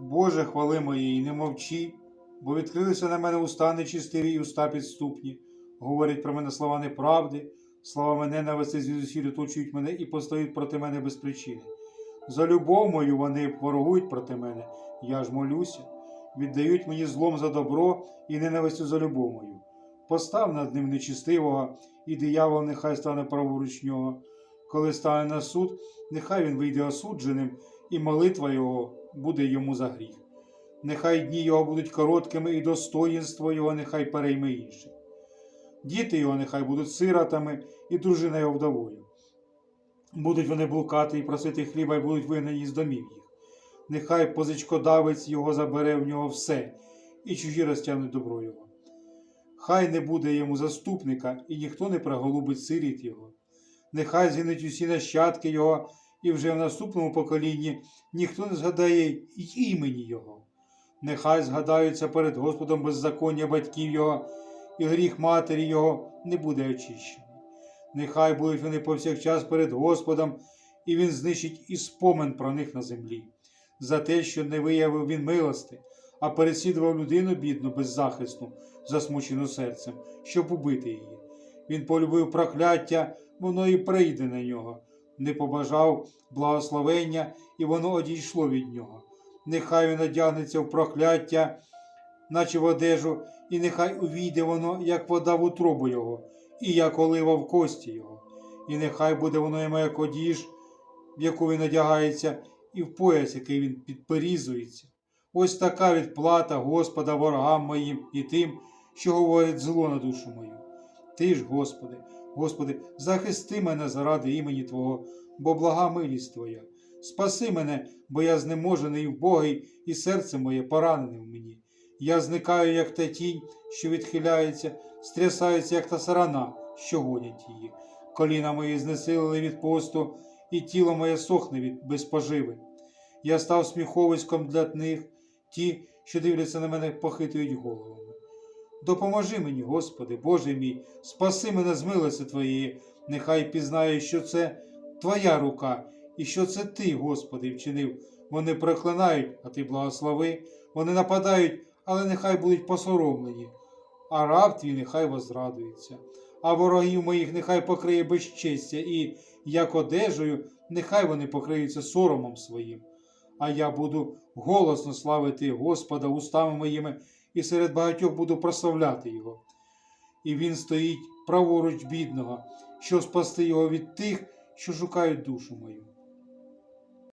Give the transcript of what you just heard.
Боже, хвали моєї, не мовчи, бо відкрилися на мене уста нечистиві і уста підступні. Говорять про мене слова неправди, слова ненависти звідусіль оточують мене і постають проти мене без причини. За любов мою вони ворогують проти мене, я ж молюся, віддають мені злом за добро і ненавистю за любов мою. Постав над ним нечистивого, і диявол нехай стане праворуч нього. Коли стане на суд, нехай він вийде осудженим, і молитва його буде йому за гріх. Нехай дні його будуть короткими, і достоїнство його нехай перейме інших. Діти його нехай будуть сиротами, і дружина його вдовою. Будуть вони блукати і просити хліба, і будуть вигнані з домів їх. Нехай позичкодавець його забере в нього все, і чужі розтягнуть добро його. Хай не буде йому заступника, і ніхто не приголубить сиріт його. Нехай згинуть усі нащадки його, і вже в наступному поколінні ніхто не згадає імені його. Нехай згадаються перед Господом беззаконня батьків його, і гріх матері його не буде очищений. Нехай будуть вони повсякчас перед Господом, і він знищить і спомин про них на землі, за те, що не виявив він милости, а переслідував людину бідну, беззахисну, засмучену серцем, щоб убити її. Він полюбив прокляття, воно і прийде на нього, не побажав благословення, і воно одійшло від нього. Нехай він одягнеться в прокляття, наче в одежу, і нехай увійде воно, як вода в утробу його, і як олива в кості його. І нехай буде воно йому як одіж, в яку він одягається, і в пояс, який він підперізується. Ось така відплата Господа ворогам моїм і тим, що говорять зло на душу мою. Ти ж, Господи, Господи, захисти мене заради імені Твого, бо блага милість Твоя. Спаси мене, бо я знеможений і вбогий, і серце моє поранене в мені. Я зникаю, як та тінь, що відхиляється, стрясаються, як та сарана, що гонять її. Коліна мої знесилили від посту, і тіло моє сохне від безпоживи. Я став сміховиськом для них, ті, що дивляться на мене, похитують головами. Допоможи мені, Господи, Боже мій, спаси мене з милості Твоєї, нехай пізнає, що це Твоя рука, і що це Ти, Господи, вчинив. Вони проклинають, а Ти благослови, вони нападають, але нехай будуть посоромлені, а раб твій нехай возрадується, а ворогів моїх нехай покриє безчестя, і, як одежею, нехай вони покриються соромом своїм. А я буду голосно славити Господа устами моїми, і серед багатьох буду прославляти Його. І він стоїть праворуч бідного, щоб спасти його від тих, що шукають душу мою.